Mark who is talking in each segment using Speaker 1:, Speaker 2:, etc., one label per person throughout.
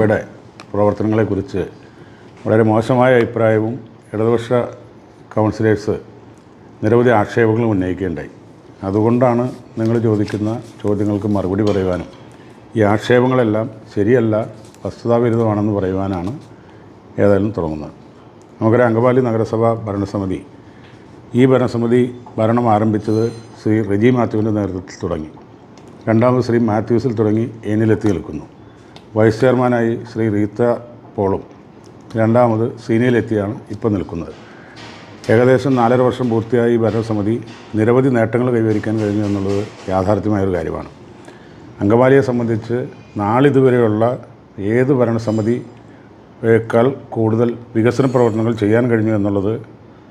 Speaker 1: ഇവിടെ പ്രവർത്തനങ്ങളെക്കുറിച്ച് വളരെ മോശമായ അഭിപ്രായവും ഇടതുപക്ഷ കൗൺസിലേഴ്സ് നിരവധി ആക്ഷേപങ്ങളും ഉന്നയിക്കുകയുണ്ടായി. അതുകൊണ്ടാണ് നിങ്ങൾ ചോദിക്കുന്ന ചോദ്യങ്ങൾക്ക് മറുപടി പറയുവാനും ഈ ആക്ഷേപങ്ങളെല്ലാം ശരിയല്ല വസ്തുതാവിരുദ്ധമാണെന്ന് പറയുവാനാണ് ഏതായാലും തുടങ്ങുന്നത്. നമുക്കൊരു അങ്കമാലി നഗരസഭ ഭരണസമിതി. ഈ ഭരണസമിതി ഭരണം ആരംഭിച്ചത് ശ്രീ റെജി മാത്യുവിന്റെ നേതൃത്വത്തിൽ തുടങ്ങി. രണ്ടാമത് ശ്രീ മാത്യൂസിൽ തുടങ്ങി ഏനിലെത്തി നിൽക്കുന്നു. വൈസ് ചെയർമാനായി ശ്രീ റീത്ത പോളും. രണ്ടാമത് സീനിയയിലെത്തിയാണ് ഇപ്പോൾ നിൽക്കുന്നത്. ഏകദേശം നാലര വർഷം പൂർത്തിയായി ഭരണസമിതി നിരവധി നേട്ടങ്ങൾ കൈവരിക്കാൻ കഴിഞ്ഞു എന്നുള്ളത് യാഥാർത്ഥ്യമായൊരു കാര്യമാണ്. അങ്കമാലിയെ സംബന്ധിച്ച് നാളിതുവരെയുള്ള ഏത് ഭരണസമിതിയേക്കാൾ കൂടുതൽ വികസന പ്രവർത്തനങ്ങൾ ചെയ്യാൻ കഴിഞ്ഞു എന്നുള്ളത്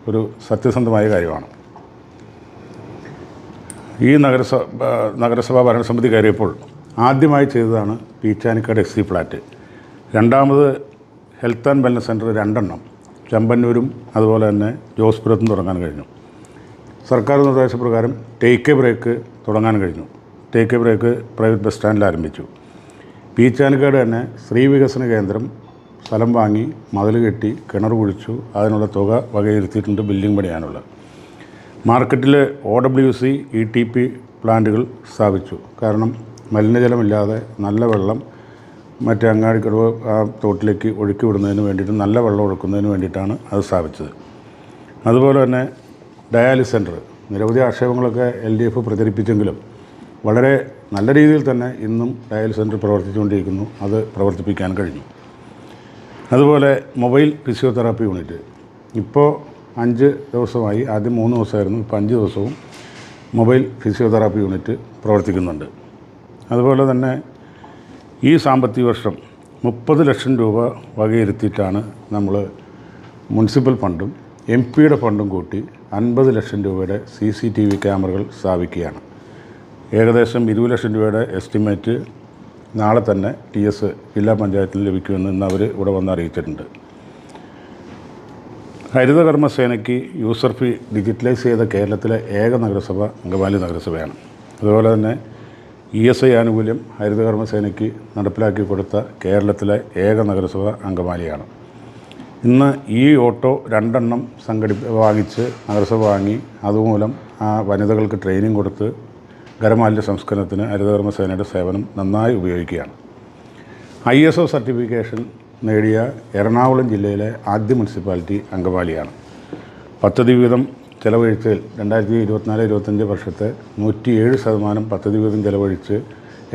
Speaker 1: ഒരു സത്യസന്ധമായ കാര്യമാണ്. ഈ നഗരസഭ നഗരസഭാ ഭരണസമിതി കയറിയപ്പോൾ ആദ്യമായി ചെയ്തതാണ് പീച്ചാനിക്കാട് എക്സി ഫ്ലാറ്റ്. രണ്ടാമത് ഹെൽത്ത് ആൻഡ് വെൽനസ് സെന്റർ രണ്ടെണ്ണം. ചമ്പന്നൂരും അതുപോലെ തന്നെ ജോസ്പുരത്തും തുടങ്ങാൻ കഴിഞ്ഞു. സർക്കാർ നിർദ്ദേശപ്രകാരം ടേക്ക് എ ബ്രേക്ക് തുടങ്ങാൻ കഴിഞ്ഞു. Take a break private bus സ്റ്റാൻഡിൽ ആരംഭിച്ചു. പീച്ചാനിക്കാട് തന്നെ സ്ത്രീ വികസന കേന്ദ്രം സ്ഥലം വാങ്ങി മതിൽ കെട്ടി കിണർ കുഴിച്ചു അതിനുള്ള തുക വകയിരുത്തിയിട്ടുണ്ട് ബിൽഡിംഗ് പണിയാനുള്ള. മാർക്കറ്റിൽ O W C E T P പ്ലാന്റുകൾ സ്ഥാപിച്ചു. കാരണം മലിനജലമില്ലാതെ നല്ല വെള്ളം മറ്റേ അങ്ങാടിക്കടവ് ആ തോട്ടിലേക്ക് ഒഴുക്കി വിടുന്നതിന് വേണ്ടിയിട്ട് നല്ല വെള്ളം ഒഴുക്കുന്നതിന് വേണ്ടിയിട്ടാണ് അത് സ്ഥാപിച്ചത്. അതുപോലെ തന്നെ ഡയാലിസ് സെന്റർ നിരവധി ആക്ഷേപങ്ങളൊക്കെ എൽ ഡി എഫ് പ്രചരിപ്പിച്ചെങ്കിലും വളരെ നല്ല രീതിയിൽ തന്നെ ഇന്നും ഡയാലിസ് സെന്റർ പ്രവർത്തിച്ചുകൊണ്ടിരിക്കുന്നു. അത് പ്രവർത്തിപ്പിക്കാൻ കഴിഞ്ഞു. അതുപോലെ മൊബൈൽ ഫിസിയോതെറാപ്പി യൂണിറ്റ്. ഇപ്പോൾ അഞ്ച് ദിവസമായി ആദ്യം മൂന്ന് ദിവസമായിരുന്നു ഇപ്പോൾ അഞ്ച് ദിവസവും മൊബൈൽ ഫിസിയോതെറാപ്പി യൂണിറ്റ് പ്രവർത്തിക്കുന്നുണ്ട്. അതുപോലെ തന്നെ ഈ സാമ്പത്തിക വർഷം മുപ്പത് ലക്ഷം രൂപ വകയിരുത്തിയിട്ടാണ് നമ്മൾ മുനിസിപ്പൽ ഫണ്ടും എം പിയുടെ ഫണ്ടും കൂട്ടി അൻപത് ലക്ഷം രൂപയുടെ സി സി ടി വി ക്യാമറകൾ സ്ഥാപിക്കുകയാണ്. ഏകദേശം ഇരുപത് ലക്ഷം രൂപയുടെ എസ്റ്റിമേറ്റ് നാളെ തന്നെ ടി എസ് ജില്ലാ പഞ്ചായത്തിൽ ലഭിക്കുമെന്ന് ഇന്ന് അവർ ഇവിടെ വന്ന് അറിയിച്ചിട്ടുണ്ട്. ഹരിതകർമ്മസേനയ്ക്ക് യൂസർ ഫീ ഡിജിറ്റലൈസ് ചെയ്ത കേരളത്തിലെ ഏക നഗരസഭ അങ്കമാലി നഗരസഭയാണ്. അതുപോലെ തന്നെ ഇ എസ് ഐ ആനുകൂല്യം ഹരിതകർമ്മസേനയ്ക്ക് നടപ്പിലാക്കി കൊടുത്ത കേരളത്തിലെ ഏക നഗരസഭ അങ്കമാലിയാണ്. ഇന്ന് ഈ ഓട്ടോ രണ്ടെണ്ണം സംഘടി വാങ്ങിച്ച് നഗരസഭ വാങ്ങി അതുമൂലം ആ വനിതകൾക്ക് ട്രെയിനിങ് കൊടുത്ത് ഖരമാലിന്യ സംസ്കരണത്തിന് ഹരിതകർമ്മസേനയുടെ സേവനം നന്നായി ഉപയോഗിക്കുകയാണ്. ഐ എസ് ഒ സർട്ടിഫിക്കേഷൻ നേടിയ എറണാകുളം ജില്ലയിലെ ആദ്യ മുനിസിപ്പാലിറ്റി അങ്കമാലിയാണ്. പദ്ധതി വീതം ചെലവഴിച്ചതിൽ രണ്ടായിരത്തി ഇരുപത്തിനാല് ഇരുപത്തഞ്ച് വർഷത്തെ നൂറ്റിയേഴ് ശതമാനം പദ്ധതി വീതം ചെലവഴിച്ച്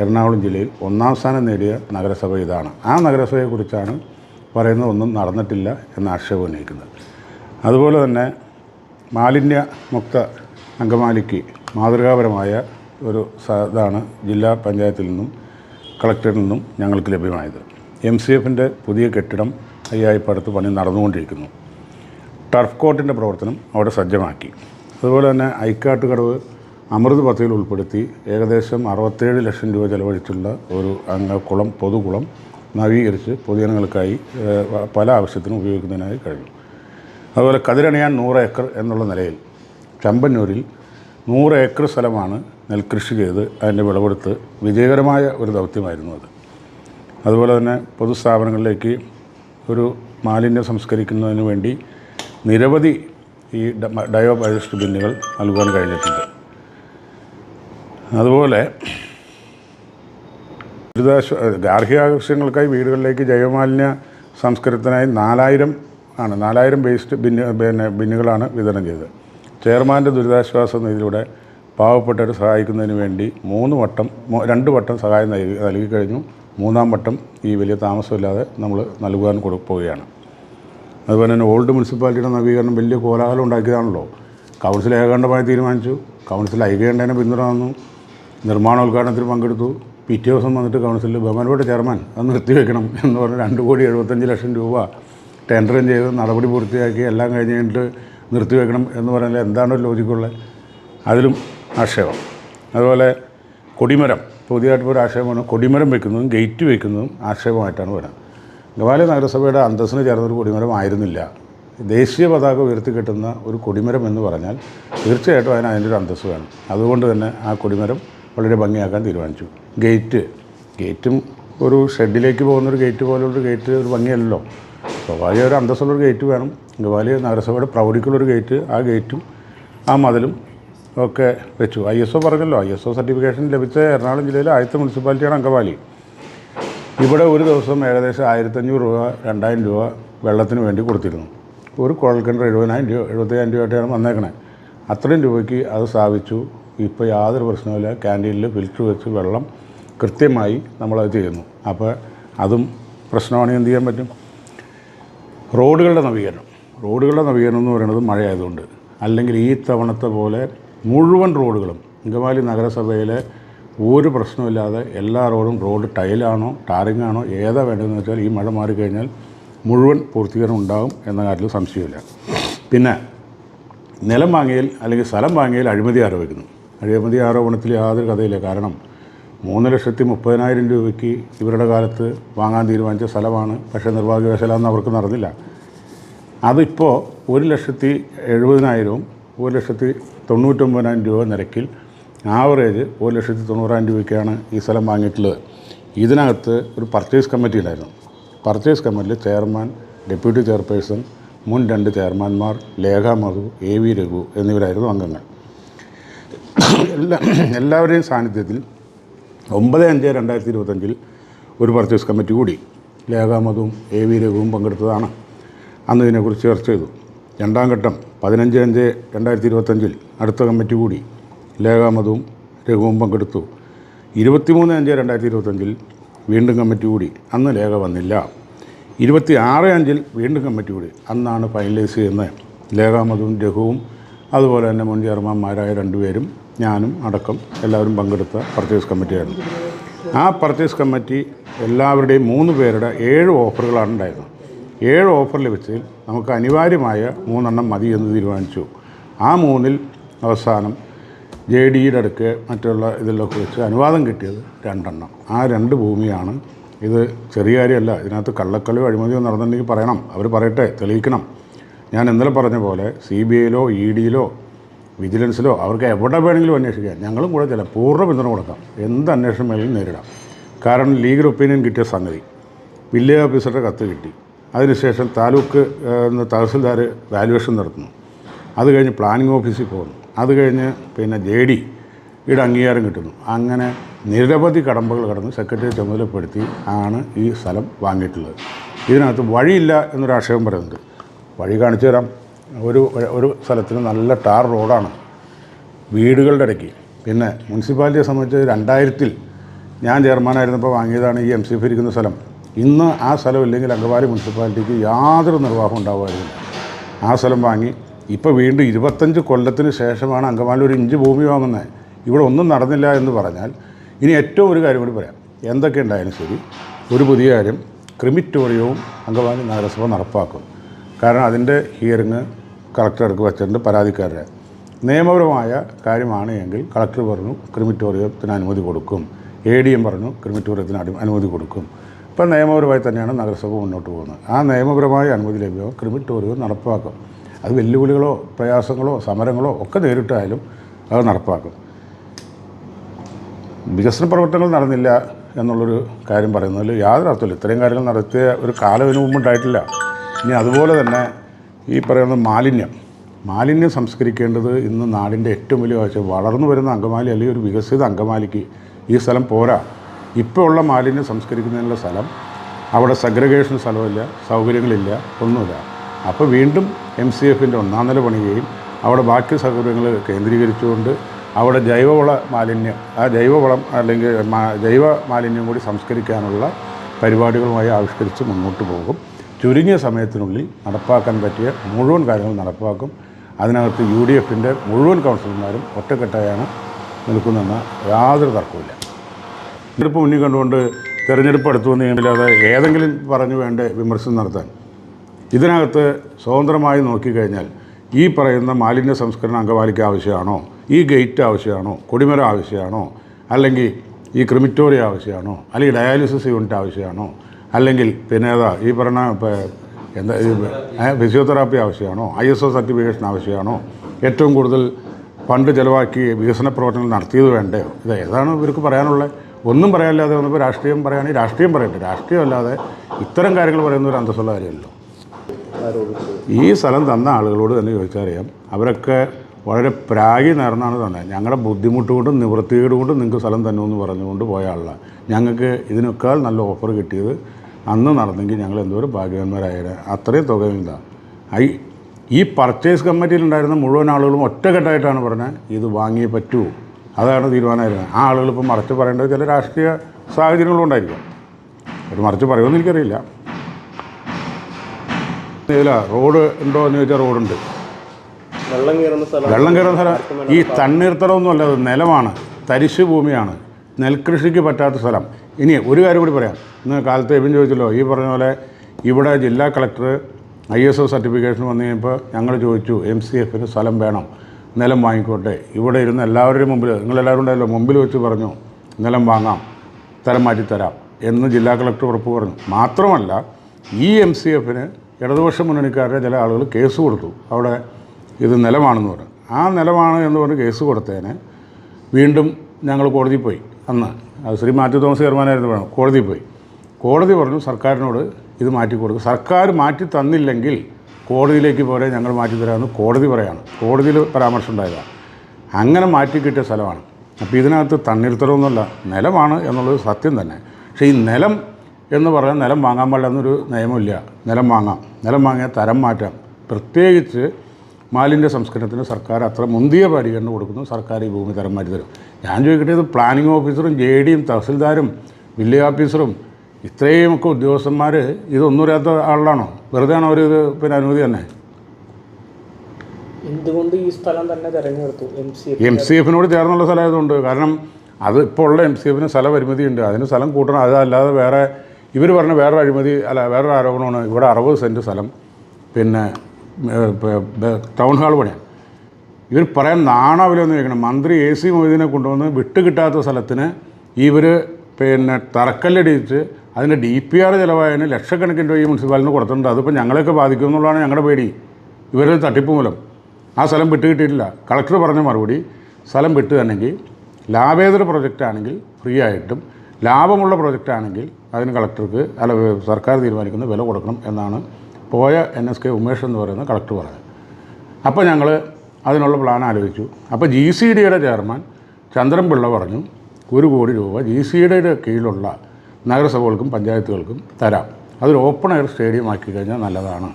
Speaker 1: എറണാകുളം ജില്ലയിൽ ഒന്നാം സ്ഥാനം നേടിയ നഗരസഭ ഇതാണ്. ആ നഗരസഭയെക്കുറിച്ചാണ് പറയുന്നത്. ഒന്നും നടന്നിട്ടില്ല എന്ന ആക്ഷേപം ഉന്നയിക്കുന്നത്. അതുപോലെ തന്നെ മാലിന്യ മുക്ത അങ്കമാലിക്ക് മാതൃകാപരമായ ഒരു ഇതാണ് ജില്ലാ പഞ്ചായത്തിൽ നിന്നും കളക്ടറിൽ നിന്നും ഞങ്ങൾക്ക് ലഭ്യമായത്. എം സി എഫിന്റെ പുതിയ കെട്ടിടം അയ്യായിപ്പടുത്ത് പണി നടന്നുകൊണ്ടിരിക്കുന്നു. ടർഫ് കോർട്ടിന്റെ പ്രവർത്തനം അവിടെ സജ്ജമാക്കി. അതുപോലെ തന്നെ ഐക്കാട്ട് കടവ് അമൃത് പദ്ധതിയിൽ ഉൾപ്പെടുത്തി ഏകദേശം അറുപത്തേഴ് ലക്ഷം രൂപ ചെലവഴിച്ചുള്ള ഒരു കുളം പൊതുകുളം നവീകരിച്ച് പൊതുജനങ്ങൾക്കായി പല ആവശ്യത്തിനും ഉപയോഗിക്കുന്നതിനായി കഴിഞ്ഞു. അതുപോലെ കതിരണിയാൻ നൂറ് ഏക്കർ എന്നുള്ള നിലയിൽ ചമ്പന്നൂരിൽ നൂറ് ഏക്കർ സ്ഥലമാണ് നെൽകൃഷി ചെയ്ത് അതിന്റെ വിളവെടുത്ത് വിജയകരമായ ഒരു ദൗത്യമായിരുന്നു അത്. അതുപോലെ തന്നെ പൊതുസ്ഥാപനങ്ങളിലേക്ക് ഒരു മാലിന്യം സംസ്കരിക്കുന്നതിന് വേണ്ടി നിരവധി ഈ ഡ- ഡയോ ബയോസ്റ്റ് ബിന്നുകൾ നൽകുവാൻ കഴിഞ്ഞിട്ടുണ്ട്. അതുപോലെ ദുരിതാശ്വാ ഗാർഹിക ആവശ്യങ്ങൾക്കായി വീടുകളിലേക്ക് ജൈവമാലിന്യ സംസ്കരണത്തിനായി നാലായിരം ആണ് നാലായിരം വേസ്റ്റ് ബിന്ന് പിന്നെ ബിന്നുകളാണ് വിതരണം ചെയ്തത്. ചെയർമാന്റെ ദുരിതാശ്വാസ നിധിയിലൂടെ പാവപ്പെട്ടവരെ സഹായിക്കുന്നതിന് വേണ്ടി മൂന്ന് വട്ടം രണ്ട് വട്ടം സഹായം നൽകി നൽകി കഴിഞ്ഞു. മൂന്നാം വട്ടം ഈ വലിയ താമസമില്ലാതെ നമ്മൾ നൽകുവാൻ കൊടു പോവുകയാണ്. അതുപോലെ തന്നെ ഓൾഡ് മുനിസിപ്പാലിറ്റിയുടെ നവീകരണം വലിയ കോലാഹലം ഉണ്ടാക്കിയതാണല്ലോ. കൗൺസിൽ ഏകകണ്ഠമായി തീരുമാനിച്ചു. കൗൺസിൽ ഐകകണ്ഠേനെ പിന്തുണ തന്നു. നിർമ്മാണോദ്ഘാടനത്തിൽ പങ്കെടുത്തു. പിറ്റേ ദിവസം വന്നിട്ട് കൗൺസിലിൽ ബഹുമാനപ്പെട്ട ചെയർമാൻ അത് നിർത്തിവെക്കണം എന്ന് പറഞ്ഞ് രണ്ട് കോടി എഴുപത്തഞ്ച് ലക്ഷം രൂപ ടെൻഡറും ചെയ്ത് നടപടി പൂർത്തിയാക്കി എല്ലാം കഴിഞ്ഞ് കഴിഞ്ഞിട്ട് നിർത്തിവെക്കണം എന്ന് പറഞ്ഞാൽ എന്താണ് ലോജിക്കുള്ളത് അതിലും ആക്ഷേപം. അതുപോലെ കൊടിമരം പുതിയതായിട്ട് ഒരു ആക്ഷേപമാണ്. കൊടിമരം വെക്കുന്നതും ഗേറ്റ് വെക്കുന്നതും ആക്ഷേപമായിട്ടാണ് വരുന്നത്. ഗവാലി നഗരസഭയുടെ അന്തസ്സിന് ചേർന്നൊരു കൊടിമരം ആയിരുന്നില്ല ദേശീയ പതാക ഉയർത്തി ഉയർത്തിക്കെട്ടുന്ന ഒരു കൊടിമരം എന്ന് പറഞ്ഞാൽ തീർച്ചയായിട്ടും അതിന് അതിന്റെ ഒരു അന്തസ്സ് വേണം. അതുകൊണ്ട് തന്നെ ആ കൊടിമരം വളരെ ഭംഗിയാക്കാൻ തീരുമാനിച്ചു. ഗേറ്റ് ഗേറ്റും ഒരു ഷെഡിലേക്ക് പോകുന്നൊരു ഗേറ്റ് പോലുള്ളൊരു ഗേറ്റ് ഒരു ഭംഗിയല്ലോ സ്വാഭാവിക ഒരു അന്തസ്സുള്ളൊരു ഗേറ്റ് വേണം. ഗവാലി നഗരസഭയുടെ പ്രൗഢിക്കുള്ളൊരു ഗേറ്റ് ആ ഗേറ്റും ആ മതിലും ഒക്കെ വെച്ചു. ഐ എസ് ഒ പറഞ്ഞല്ലോ ഐ എസ് ഒ സർട്ടിഫിക്കേഷൻ ലഭിച്ച എറണാകുളം ജില്ലയിലെ ആദ്യത്തെ മുനിസിപ്പാലിറ്റിയാണ് അങ്കമാലി ഇവിടെ ഒരു ദിവസം ഏകദേശം ആയിരത്തഞ്ഞൂറ് രൂപ രണ്ടായിരം രൂപ വെള്ളത്തിന് വേണ്ടി കൊടുത്തിരുന്നു. ഒരു കുഴൽക്കിണർ എഴുപതിനായിരം രൂപ എഴുപത്തയ്യായിരം രൂപയായിട്ടാണ് വന്നേക്കണേ. അത്രയും രൂപയ്ക്ക് അത് സ്ഥാപിച്ചു. ഇപ്പോൾ യാതൊരു പ്രശ്നവുമില്ല. ക്യാന്റീനിൽ ഫിൽറ്റർ വെച്ച് വെള്ളം കൃത്യമായി നമ്മളത് ചെയ്യുന്നു. അപ്പോൾ അതും പ്രശ്നമാണെങ്കിൽ എന്ത് ചെയ്യാൻ പറ്റും? റോഡുകളുടെ നവീകരണം. റോഡുകളുടെ നവീകരണം എന്ന് പറയുന്നത് മഴയായതുകൊണ്ട്. അല്ലെങ്കിൽ ഈ തവണത്തെ പോലെ മുഴുവൻ റോഡുകളും അങ്കമാലി നഗരസഭയിലെ ഒരു പ്രശ്നമില്ലാതെ എല്ലാ റോഡും റോഡ് ടൈലാണോ ടാറിംഗ് ആണോ ഏതാ വേണ്ടതെന്ന് വെച്ചാൽ ഈ മഴ മാറിക്കഴിഞ്ഞാൽ മുഴുവൻ പൂർത്തീകരണം ഉണ്ടാകും എന്ന കാര്യത്തിൽ സംശയമില്ല. പിന്നെ നിലം വാങ്ങിയൽ അല്ലെങ്കിൽ സ്ഥലം വാങ്ങിയൽ അഴിമതി ആരോപിക്കുന്നു. അഴിമതി ആരോപണത്തിൽ യാതൊരു കഥയില്ല. കാരണം മൂന്ന് ലക്ഷത്തി മുപ്പതിനായിരം രൂപയ്ക്ക് ഇവരുടെ കാലത്ത് വാങ്ങാൻ തീരുമാനിച്ച സ്ഥലമാണ്. പക്ഷേ നിർഭാഗ്യവശാലൊന്നും അവർക്ക് നടന്നില്ല. അതിപ്പോൾ ഒരു ലക്ഷത്തി എഴുപതിനായിരവും ഒരു ലക്ഷത്തി തൊണ്ണൂറ്റൊമ്പതിനായിരം രൂപ നിരക്കിൽ ആവറേജ് ഒരു ലക്ഷത്തി തൊണ്ണൂറായിരം രൂപയ്ക്കാണ് ഈ സ്ഥലം വാങ്ങിയിട്ടുള്ളത്. ഇതിനകത്ത് ഒരു പർച്ചേസ് കമ്മിറ്റി ഉണ്ടായിരുന്നു. പർച്ചേസ് കമ്മിറ്റിയിൽ ചെയർമാൻ ഡെപ്യൂട്ടി ചെയർപേഴ്സൺ മുൻ രണ്ട് ചെയർമാൻമാർ ലേഖ മധു എ വി രഘു എന്നിവരായിരുന്നു അംഗങ്ങൾ. എല്ലാ എല്ലാവരുടെയും സാന്നിധ്യത്തിൽ ഒമ്പത് അഞ്ച് രണ്ടായിരത്തി ഇരുപത്തഞ്ചിൽ ഒരു പർച്ചേസ് കമ്മിറ്റി കൂടി ലേഖാമതും എ വി രഘുവും പങ്കെടുത്തതാണ്. അന്ന് ഇതിനെക്കുറിച്ച് ചർച്ച ചെയ്തു. രണ്ടാം ഘട്ടം പതിനഞ്ച് അഞ്ച് രണ്ടായിരത്തി ഇരുപത്തഞ്ചിൽ അടുത്ത കമ്മിറ്റി കൂടി ലേഖാമതും രഘുവും പങ്കെടുത്തു. ഇരുപത്തിമൂന്ന് അഞ്ച് രണ്ടായിരത്തി ഇരുപത്തഞ്ചിൽ വീണ്ടും കമ്മിറ്റി കൂടി. അന്ന് ലേഖ വന്നില്ല. ഇരുപത്തി ആറ് അഞ്ചിൽ വീണ്ടും കമ്മിറ്റി കൂടി. അന്നാണ് ഫൈനലൈസ് ചെയ്യുന്നത് ലേഖാമതും രഘുവും അതുപോലെ തന്നെ മുൻ ചെയർമാന്മാരായ രണ്ടുപേരും ഞാനും അടക്കം എല്ലാവരും പങ്കെടുത്ത പർച്ചേസ് കമ്മിറ്റിയായിരുന്നു ആ പർച്ചേസ് കമ്മിറ്റി എല്ലാവരുടെയും മൂന്ന് പേരുടെ ഏഴ് ഓഫറുകളാണ് ഉണ്ടായിരുന്നത്. ഏഴ് ഓഫർ ലഭിച്ചതിൽ നമുക്ക് അനിവാര്യമായ മൂന്നെണ്ണം മതി എന്ന് തീരുമാനിച്ചു. ആ മൂന്നിൽ അവസാനം ജെ ഡിയുടെ അടുക്ക് മറ്റുള്ള ഇതിലൊക്കെ വെച്ച് അനുവാദം കിട്ടിയത് രണ്ടെണ്ണം. ആ രണ്ട് ഭൂമിയാണ്. ഇത് ചെറിയ കാര്യമല്ല. ഇതിനകത്ത് കള്ളക്കളിയോ അഴിമതിയോ നടന്നിട്ടുണ്ടെങ്കിൽ പറയണം. അവർ പറയട്ടെ തെളിയിക്കണം. ഞാൻ ഇന്നലെ പറഞ്ഞ പോലെ സി ബി ഐയിലോ ഇ ഡിയിലോ വിജിലൻസിലോ അവർക്ക് എവിടെ വേണമെങ്കിലും അന്വേഷിക്കാം. ഞങ്ങളും കൂടെ ചില പൂർണ പിന്തുണ കൊടുക്കാം. എന്ത് അന്വേഷണം വേണമെങ്കിലും നേരിടാം. കാരണം ലീഗൽ ഒപ്പീനിയൻ കിട്ടിയ സംഗതി. വില്ലേജ് ഓഫീസറുടെ കത്ത് കിട്ടി. അതിനുശേഷം താലൂക്ക് തഹസിൽദാർ വാലുവേഷൻ നടത്തുന്നു. അത് കഴിഞ്ഞ് പ്ലാനിംഗ് ഓഫീസിൽ പോകുന്നു. അത് കഴിഞ്ഞ് പിന്നെ ജെ ഡി യുടെ അംഗീകാരം കിട്ടുന്നു. അങ്ങനെ നിരവധി കടമ്പകൾ കടന്ന് സെക്രട്ടറി ചുമതലപ്പെടുത്തി ആണ് ഈ സ്ഥലം വാങ്ങിയിട്ടുള്ളത്. ഇതിനകത്ത് വഴിയില്ല എന്നൊരു ആക്ഷേപം പറയുന്നുണ്ട്. വഴി കാണിച്ചു തരാം. ഒരു ഒരു സ്ഥലത്തിന് നല്ല ടാർ റോഡാണ് വീടുകളുടെ ഇടയ്ക്ക്. പിന്നെ മുനിസിപ്പാലിറ്റിയെ സംബന്ധിച്ച് രണ്ടായിരത്തിൽ ഞാൻ ചെയർമാനായിരുന്നപ്പോൾ വാങ്ങിയതാണ് ഈ എം സി എഫ് ഇരിക്കുന്ന സ്ഥലം. ഇന്ന് ആ സ്ഥലം ഇല്ലെങ്കിൽ അങ്കവാലി മുനിസിപ്പാലിറ്റിക്ക് യാതൊരു നിർവാഹം ഉണ്ടാവുമായിരുന്നു ആ സ്ഥലം വാങ്ങി ഇപ്പോൾ വീണ്ടും ഇരുപത്തഞ്ച് കൊല്ലത്തിന് ശേഷമാണ് അങ്കമാലി ഒരു ഇഞ്ച് ഭൂമി വാങ്ങുന്നത്. ഇവിടെ ഒന്നും നടന്നില്ല എന്ന് പറഞ്ഞാൽ ഇനി ഏറ്റവും ഒരു കാര്യം കൂടി പറയാം. എന്തൊക്കെ ഉണ്ടായാലും ശരി ഒരു പുതിയ കാര്യം ക്രിമിറ്റോറിയവും അങ്കമാലി നഗരസഭ നടപ്പാക്കും. കാരണം അതിന്റെ ഹിയറിങ് കളക്ടർക്ക് വെച്ചിട്ടുണ്ട് പരാതിക്കാരുടെ. നിയമപരമായ കാര്യമാണ് എങ്കിൽ കളക്ടർ പറഞ്ഞു ക്രിമിറ്റോറിയത്തിന് അനുമതി കൊടുക്കും. എ ഡി എം പറഞ്ഞു ക്രിമിറ്റോറിയത്തിന് അനുമതി കൊടുക്കും. ഇപ്പം നിയമപരമായി തന്നെയാണ് നഗരസഭ മുന്നോട്ട് പോകുന്നത്. ആ നിയമപരമായ അനുമതി ലഭ്യമാകും ക്രിമിറ്റോറിയം നടപ്പാക്കും. അത് വെല്ലുവിളികളോ പ്രയാസങ്ങളോ സമരങ്ങളോ ഒക്കെ നേരിട്ടായാലും അത് നടപ്പാക്കും. വികസന പ്രവർത്തനങ്ങൾ നടന്നില്ല എന്നുള്ളൊരു കാര്യം പറയുന്നതിൽ യാതൊരു അർത്ഥമില്ല ഇത്രയും കാര്യങ്ങൾ നടത്തിയ ഒരു കാലം ഇതിനു മുമ്പ് ഉണ്ടായിട്ടില്ല. ഇനി അതുപോലെ തന്നെ ഈ പറയുന്ന മാലിന്യം. മാലിന്യം സംസ്കരിക്കേണ്ടത് ഇന്ന് നാടിന്റെ ഏറ്റവും വലിയ ആവശ്യം വളർന്നു വരുന്ന അങ്കമാലി അല്ലെങ്കിൽ ഒരു വികസിത അങ്കമാലിക്ക് ഈ സ്ഥലം പോരാ. ഇപ്പോൾ ഉള്ള മാലിന്യം സംസ്കരിക്കുന്നതിനുള്ള സ്ഥലം അവിടെ സഗ്രഗേഷൻ സ്ഥലമില്ല സൗകര്യങ്ങളില്ല ഒന്നുമില്ല. അപ്പോൾ വീണ്ടും എം സി എഫിന്റെ ഒന്നാം നില പണിയുകയും അവിടെ ബാക്കി സൗകര്യങ്ങൾ കേന്ദ്രീകരിച്ചുകൊണ്ട് അവിടെ ജൈവവള മാലിന്യം ആ ജൈവവളം അല്ലെങ്കിൽ ജൈവ മാലിന്യം കൂടി സംസ്കരിക്കാനുള്ള പരിപാടികളുമായി ആവിഷ്കരിച്ച് മുന്നോട്ട് പോകും. ചുരുങ്ങിയ സമയത്തിനുള്ളിൽ നടപ്പാക്കാൻ പറ്റിയ മുഴുവൻ കാര്യങ്ങൾ നടപ്പാക്കും. അതിനകത്ത് യു ഡി എഫിന്റെ മുഴുവൻ കൗൺസിലർമാരും ഒറ്റക്കെട്ടായാണ് നിൽക്കുന്നതെന്ന് യാതൊരു തർക്കവുമില്ല. തെരഞ്ഞെടുപ്പ് മുന്നിൽ കണ്ടുകൊണ്ട് തെരഞ്ഞെടുപ്പ് അടുത്തു വന്നില്ലാതെ ഏതെങ്കിലും പറഞ്ഞു വേണ്ട വിമർശനം നടത്താൻ? ഇതിനകത്ത് സ്വതന്ത്രമായി നോക്കിക്കഴിഞ്ഞാൽ ഈ പറയുന്ന മാലിന്യ സംസ്കരണ അങ്കവാലിക്ക് ആവശ്യമാണോ? ഈ ഗേറ്റ് ആവശ്യമാണോ? കൊടിമരം ആവശ്യമാണോ? അല്ലെങ്കിൽ ഈ ക്രിമിറ്റോറിയ ആവശ്യമാണോ? അല്ലെങ്കിൽ ഡയാലിസിസ് യൂണിറ്റ് ആവശ്യമാണോ? അല്ലെങ്കിൽ പിന്നെ ഏതാ ഈ പറഞ്ഞ എന്താ ഫിസിയോതെറാപ്പി ആവശ്യമാണോ? ഐ എസ് ഒ സർട്ടിഫിക്കേഷൻ ആവശ്യമാണോ? ഏറ്റവും കൂടുതൽ ഫണ്ട് ചിലവാക്കി വികസന പ്രവർത്തനങ്ങൾ നടത്തിയത് വേണ്ടേ ഇത് ഏതാണ് ഇവർക്ക് പറയാനുള്ളത്? ഒന്നും പറയാനില്ലാതെ വന്നപ്പോൾ രാഷ്ട്രീയം പറയുകയാണെങ്കിൽ രാഷ്ട്രീയം പറയട്ടെ. രാഷ്ട്രീയം അല്ലാതെ ഇത്തരം കാര്യങ്ങൾ പറയുന്ന ഒരു അന്തസ്സുള്ള കാര്യമല്ലോ ഈ സ്ഥലം തന്ന ആളുകളോട് തന്നെ ചോദിച്ചറിയാം അവരൊക്കെ വളരെ പ്രാഗി നേർന്നാണ് തന്നെ. ഞങ്ങളുടെ ബുദ്ധിമുട്ട് കൊണ്ടും നിവൃത്തികേട് കൊണ്ടും നിങ്ങൾക്ക് സ്ഥലം തന്നുമെന്ന് പറഞ്ഞുകൊണ്ട് പോയ ആളാണ് ഞങ്ങൾക്ക് ഇതിനേക്കാൾ നല്ല ഓഫർ കിട്ടിയത് അന്ന് നടന്നെങ്കിൽ ഞങ്ങൾ എന്തോരം ഭാഗ്യവാന്മാരായത് അത്രയും തുകയില്ല ഐ ഈ പർച്ചേസ് കമ്മിറ്റിയിലുണ്ടായിരുന്ന മുഴുവൻ ആളുകളും ഒറ്റക്കെട്ടായിട്ടാണ് പറഞ്ഞത് ഇത് വാങ്ങിയേ പറ്റൂ. അതാണ് തീരുമാനമായിരുന്നത്. ആ ആളുകൾ ഇപ്പം മറച്ച് പറയേണ്ടത് ചില രാഷ്ട്രീയ സാഹചര്യങ്ങളും ഉണ്ടായിരിക്കും. അവർ മറിച്ച് പറയുമെന്ന് എനിക്കറിയില്ല. ഇതില റോഡ് ഉണ്ടോ എന്ന് ചോദിച്ചാൽ റോഡുണ്ട്.
Speaker 2: വെള്ളം കയറുന്ന സ്ഥലം
Speaker 1: വെള്ളം കയറുന്ന സ്ഥലം ഈ തണ്ണീർത്തടമൊന്നുമല്ല അത് നിലമാണ് തരിശ് ഭൂമിയാണ് നെൽകൃഷിക്ക് പറ്റാത്ത സ്ഥലം. ഇനി ഒരു കാര്യം കൂടി പറയാം. ഇന്ന് കാലത്ത് എബിൻ ചോദിച്ചല്ലോ ഈ പറഞ്ഞ പോലെ ഇവിടെ ജില്ലാ collector I S O certification വന്നു കഴിഞ്ഞപ്പോൾ ഞങ്ങൾ ചോദിച്ചു എം സി എഫിന് സ്ഥലം വേണം നിലം വാങ്ങിക്കോട്ടെ. ഇവിടെ ഇരുന്ന് എല്ലാവരുടെയും മുമ്പിൽ നിങ്ങളെല്ലാവരും ഉണ്ടായല്ലോ മുമ്പിൽ വെച്ച് പറഞ്ഞു നിലം വാങ്ങാം തരം മാറ്റിത്തരാം എന്ന് ജില്ലാ കളക്ടർ ഉറപ്പ് പറഞ്ഞു. മാത്രമല്ല ഈ എം സി എഫിന് ഇടതുപക്ഷ മുന്നണിക്കാരുടെ ചില ആളുകൾ കേസ് കൊടുത്തു. അവിടെ ഇത് നിലമാണെന്ന് പറഞ്ഞു. ആ നിലമാണ് എന്ന് പറഞ്ഞ് കേസ് കൊടുത്തതിന് വീണ്ടും ഞങ്ങൾ കോടതിയിൽ പോയി. അന്ന് അത് ശ്രീ മാത്യു തോമസ് ചെയർമാനായിരുന്നു വേണം. കോടതിയിൽ പോയി. കോടതി പറഞ്ഞു സർക്കാരിനോട് ഇത് മാറ്റി കൊടുക്കും. സർക്കാർ മാറ്റി തന്നില്ലെങ്കിൽ കോടതിയിലേക്ക് പോരെ ഞങ്ങൾ മാറ്റി തരാമെന്ന് കോടതി പറയാണ്. കോടതിയിൽ പരാമർശം ഉണ്ടായതാണ്. അങ്ങനെ മാറ്റി കിട്ടിയ സ്ഥലമാണ്. അപ്പോൾ ഇതിനകത്ത് തണ്ണീർത്തരമൊന്നുമല്ല നിലമാണ് എന്നുള്ളത് സത്യം തന്നെ. പക്ഷേ ഈ നിലം എന്ന് പറഞ്ഞാൽ നിലം വാങ്ങാൻ പാടില്ല എന്നൊരു നിയമമില്ല. നിലം വാങ്ങാം. നിലം വാങ്ങിയാൽ തരം മാറ്റാം. പ്രത്യേകിച്ച് മാലിന്യ സംസ്കരണത്തിന് സർക്കാർ അത്ര മുന്തിയ പരിഗണന കൊടുക്കുന്നു. സർക്കാർ ഈ ഭൂമി തരം മാറ്റി തരും. ഞാൻ ചോദിക്കട്ടെ ഇത് പ്ലാനിംഗ് ഓഫീസറും ജെ ഡിയും തഹസിൽദാരും വില്ലേജ് ഓഫീസറും ഇത്രയുമൊക്കെ ഉദ്യോഗസ്ഥന്മാർ ഇതൊന്നും അറിയാത്ത ആളാണോ? വെറുതെ ആണോ അവർ ഇത് പിന്നെ അനുമതി തന്നെ?
Speaker 3: എന്തുകൊണ്ട് ഈ സ്ഥലം തന്നെ തിരഞ്ഞെടുത്തു? എം സി
Speaker 1: എം സി എഫിനോട് ചേർന്നുള്ള സ്ഥലമായതുകൊണ്ട്. കാരണം അത് ഇപ്പോൾ ഉള്ള എം സി എഫിന് സ്ഥല പരിമിതിയുണ്ട്. അതിന് സ്ഥലം കൂട്ടണം. അതല്ലാതെ വേറെ ഇവർ പറഞ്ഞ വേറൊരു അഴിമതി അല്ല വേറൊരു ആരോപണമാണ് ഇവിടെ അറുപത് സെന്റ് സ്ഥലം പിന്നെ ടൗൺ ഹാൾ പണിയാൻ. ഇവർ പറയാൻ നാണാവിലൊന്നും ചോദിക്കണം. മന്ത്രി എ സി മൊയ്തീനെ കൊണ്ടുവന്ന് വിട്ടുകിട്ടാത്ത സ്ഥലത്തിന് ഇവർ പിന്നെ തറക്കല്ലടിച്ച് അതിന്റെ ഡി പി ആർ ചിലവായതിന് ലക്ഷക്കണക്കിന് രൂപ ഈ മുനിസിപ്പാലിറ്റിന് കൊടുത്തിട്ടുണ്ട്. അതിപ്പോൾ ഞങ്ങളെയൊക്കെ ബാധിക്കും എന്നുള്ളതാണ് ഞങ്ങളുടെ പേടി. ഇവരുടെ തട്ടിപ്പ് മൂലം. ആ സ്ഥലം വിട്ടുകിട്ടിയിട്ടില്ല കളക്ടർ പറഞ്ഞ മറുപടി സ്ഥലം വിട്ടു തന്നെങ്കിൽ ലാഭേതര പ്രൊജക്റ്റ് ആണെങ്കിൽ ഫ്രീ ആയിട്ടും ലാഭമുള്ള പ്രൊജക്റ്റ് ആണെങ്കിൽ അതിന് കളക്ടർക്ക് അല്ല സർക്കാർ തീരുമാനിക്കുന്ന വില കൊടുക്കണം എന്നാണ് പോയ എൻ എസ് കെ ഉമേഷ് എന്ന് പറയുന്ന കളക്ടർ പറഞ്ഞത്. അപ്പോൾ ഞങ്ങൾ അതിനുള്ള പ്ലാൻ ആലോചിച്ചു. അപ്പോൾ ജി സി ഡിയുടെ ചെയർമാൻ ചന്ദ്രൻപിള്ള പറഞ്ഞു ഒരു കോടി രൂപ ജി സി ഡിയുടെ കീഴിലുള്ള നഗരസഭകൾക്കും പഞ്ചായത്തുകൾക്കും തരാം. അതൊരു ഓപ്പൺ എയർ സ്റ്റേഡിയം ആക്കി കഴിഞ്ഞാൽ നല്ലതാണ്.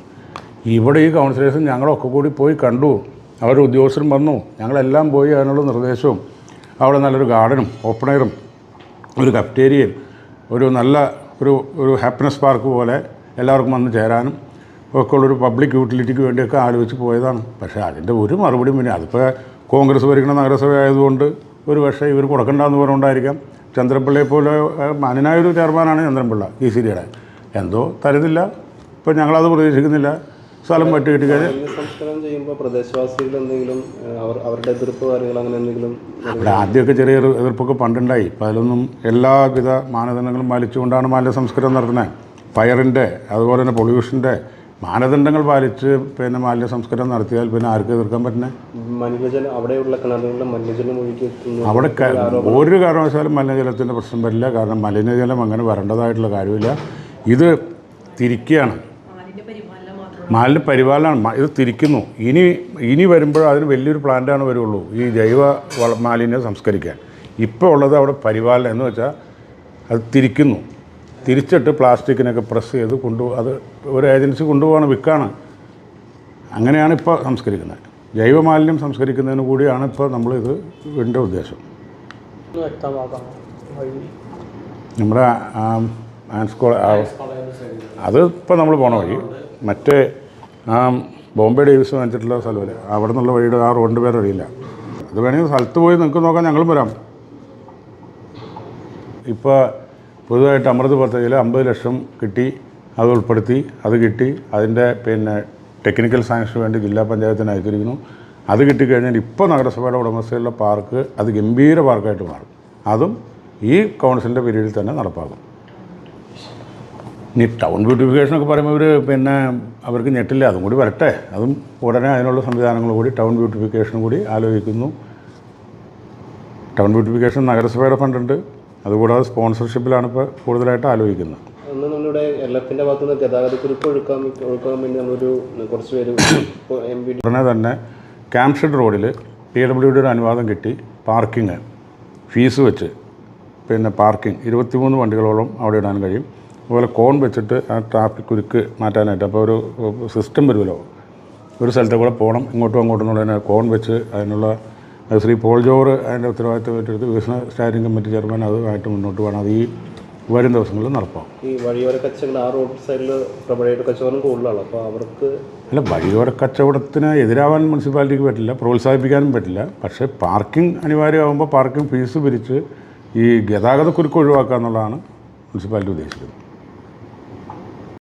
Speaker 1: ഇവിടെ ഈ കൗൺസിലേഴ്സും ഞങ്ങളൊക്കെ കൂടി പോയി കണ്ടു. അവരുടെ ഉദ്യോഗസ്ഥരും വന്നു. ഞങ്ങളെല്ലാം പോയി അതിനുള്ള നിർദ്ദേശവും അവിടെ നല്ലൊരു ഗാർഡനും ഓപ്പൺ എയറും ഒരു കഫ്റ്റേരിയയും ഒരു നല്ല ഒരു ഒരു ഹാപ്പിനെസ് പാർക്ക് പോലെ എല്ലാവർക്കും വന്ന് ചേരാനും ഒക്കെ ഉള്ളൊരു പബ്ലിക് യൂട്ടിലിറ്റിക്ക് വേണ്ടിയൊക്കെ ആലോചിച്ച് പോയതാണ്. പക്ഷേ അതിന്റെ ഒരു മറുപടിയും പിന്നെ അതിപ്പോൾ കോൺഗ്രസ് ഭരിക്കുന്ന നഗരസഭ ആയതുകൊണ്ട് ഒരു പക്ഷേ ഇവർ കൊടുക്കണ്ടെന്ന് പറഞ്ഞുകൊണ്ടായിരിക്കാം. ചന്ദ്രപിള്ളയെ പോലെ മാന്യനായൊരു ചെയർമാനാണ് ചന്ദ്രപിള്ള ഈ സിരിയുടെ എന്തോ തരുന്നില്ല. ഇപ്പം ഞങ്ങളത് പ്രതീക്ഷിക്കുന്നില്ല. സ്ഥലം വെട്ടി കിട്ടി
Speaker 2: കഴിഞ്ഞാൽ സംസ്കാരം ചെയ്യുമ്പോൾ പ്രദേശവാസികൾ എന്തെങ്കിലും അവർ അവരുടെ എതിർപ്പ് കാര്യങ്ങൾ അങ്ങനെ എന്തെങ്കിലും
Speaker 1: ഇവിടെ ആദ്യമൊക്കെ ചെറിയ എതിർ- എതിർപ്പൊക്കെ പണ്ടുണ്ടായി. ഇപ്പം അതിലൊന്നും എല്ലാവിധ മാനദണ്ഡങ്ങളും പാലിച്ചുകൊണ്ടാണ് മാലിന്യ സംസ്കരണം നടത്തുന്നത് ഫയറിന്റെ അതുപോലെ തന്നെ പൊള്യൂഷന്റെ മാനദണ്ഡങ്ങൾ പാലിച്ച് പിന്നെ മാലിന്യ സംസ്കരണം നടത്തിയാൽ പിന്നെ ആർക്ക് എതിർക്കാൻ പറ്റുന്നത്
Speaker 2: മലിനജലം അവിടെയുള്ള കിണറുകളിലെ മലിനജലം ഒഴുകി
Speaker 1: അവിടെ ഒരു കാരണവശാലും മലിനജലത്തിന്റെ പ്രശ്നം വരില്ല. കാരണം മലിനജലം അങ്ങനെ വരേണ്ടതായിട്ടുള്ള കാര്യമില്ല. ഇത് തിരിക്കുകയാണ്. മാലിന്യ പരിപാലനമാണ് ഇത് തിരിക്കുന്നു. ഇനി ഇനി വരുമ്പോൾ അതിന് വലിയൊരു പ്ലാന്റാണ് വരുള്ളൂ. ഈ ജൈവ മാലിന്യം സംസ്കരിക്കാൻ. ഇപ്പോൾ ഉള്ളത് അവിടെ പരിപാലനം എന്ന് വെച്ചാൽ അത് തിരിക്കുന്നു. തിരിച്ചിട്ട് പ്ലാസ്റ്റിക്കിനൊക്കെ പ്രസ് ചെയ്ത് കൊണ്ടു അത് ഒരു ഏജൻസി കൊണ്ടുപോകാണ് വിൽക്കാണ് അങ്ങനെയാണ് ഇപ്പോൾ സംസ്കരിക്കുന്നത്. ജൈവ മാലിന്യം സംസ്കരിക്കുന്നതിന് കൂടിയാണ് ഇപ്പോൾ നമ്മളിത് ഇതിന്റെ ഉദ്ദേശം. നമ്മുടെ ആൻസ് കോളേജ് അത് ഇപ്പോൾ നമ്മൾ പോണ വഴി. മറ്റേ ആ ബോംബെ ഡേവിസ് വാങ്ങിച്ചിട്ടുള്ള സ്ഥലമല്ലേ? അവിടെ നിന്നുള്ള വഴിയുടെ ആ റോഡിന്റെ പേര് അറിയില്ല അത് വേണമെങ്കിൽ സ്ഥലത്ത് പോയി നിങ്ങൾക്ക് നോക്കാൻ ഞങ്ങളും വരാം. ഇപ്പോൾ പുതുതായിട്ട് അമൃത് പദ്ധതിയിൽ അമ്പത് ലക്ഷം കിട്ടി അത് ഉൾപ്പെടുത്തി അത് കിട്ടി അതിന്റെ പിന്നെ ടെക്നിക്കൽ സാങ്ഷന് വേണ്ടി ജില്ലാ പഞ്ചായത്തിന് അയച്ചിരിക്കുന്നു. അത് കിട്ടിക്കഴിഞ്ഞാൽ ഇപ്പോൾ നഗരസഭയുടെ ഉടമസ്ഥയിലുള്ള പാർക്ക് അത് ഗംഭീര പാർക്കായിട്ട് മാറും. അതും ഈ കൗൺസിലിന്റെ പീരീഡിൽ തന്നെ നടപ്പാക്കും ഇനി ടൗൺ ബ്യൂട്ടിഫിക്കേഷൻ ഒക്കെ പറയുമ്പോൾ ഇവർ പിന്നെ അവർക്ക് ഞെട്ടില്ല അതും കൂടി വരട്ടെ. അതും ഉടനെ അതിനുള്ള സംവിധാനങ്ങൾ കൂടി ടൗൺ ബ്യൂട്ടിഫിക്കേഷനും കൂടി ആലോചിക്കുന്നു. ടൗൺ ബ്യൂട്ടിഫിക്കേഷൻ നഗരസഭയുടെ ഫണ്ടുണ്ട് അതുകൂടാതെ സ്പോൺസർഷിപ്പിലാണ് ഇപ്പോൾ കൂടുതലായിട്ട് ആലോചിക്കുന്നത്.
Speaker 2: അന്ന് നമ്മളിവിടെ കേരളത്തിന്റെ ഭാഗത്തു നിന്ന് ഗതാഗതക്കുറിപ്പ് ഒഴുക്കാൻ ഒഴുക്കാൻ വേണ്ടി നമ്മളൊരു കുറച്ച് പേര് എം പി
Speaker 1: ഉടനെ തന്നെ ക്യാംഷെഡ് റോഡിൽ പി ഡബ്ല്യു ഡിയുടെ അനുവാദം കിട്ടി പാർക്കിങ് ഫീസ് വെച്ച്. പിന്നെ പാർക്കിംഗ് ഇരുപത്തിമൂന്ന് വണ്ടികളോളം അവിടെ ഇടാൻ കഴിയും. അതുപോലെ കോൺ വെച്ചിട്ട് ആ ട്രാഫിക് കുരുക്ക് മാറ്റാനായിട്ട്. അപ്പോൾ ഒരു സിസ്റ്റം വരുമല്ലോ. ഒരു സ്ഥലത്തെ കൂടെ പോകണം ഇങ്ങോട്ടും അങ്ങോട്ടും എന്നുള്ളതിന് കോൺ വെച്ച് അതിനുള്ള ശ്രീ പോൾ ജോറ് അതിന്റെ ഉത്തരവാദിത്തം ഏറ്റെടുത്ത് വികസന സ്റ്റാൻഡിംഗ് കമ്മിറ്റി ചെയർമാൻ അതുമായിട്ട് മുന്നോട്ട് പോകണം. അത് ഈ വരും ദിവസങ്ങളിൽ നടപ്പാവും.
Speaker 2: ഈ വഴിയോര കച്ചവടം ആ റോഡ് സൈഡിൽ പ്രബലമായിട്ട് കച്ചവടം കൂടുതലാണ്. അപ്പോൾ അവർക്ക്
Speaker 1: അല്ല വഴിയോര കച്ചവടത്തിന് എതിരാവാൻ മുനിസിപ്പാലിറ്റിക്ക് പറ്റില്ല പ്രോത്സാഹിപ്പിക്കാനും പറ്റില്ല. പക്ഷേ പാർക്കിംഗ് അനിവാര്യമാകുമ്പോൾ പാർക്കിംഗ് ഫീസ് പിരിച്ച് ഈ ഗതാഗത കുരുക്ക് ഒഴിവാക്കുക എന്നുള്ളതാണ് മുനിസിപ്പാലിറ്റി ഉദ്ദേശിക്കുന്നത്.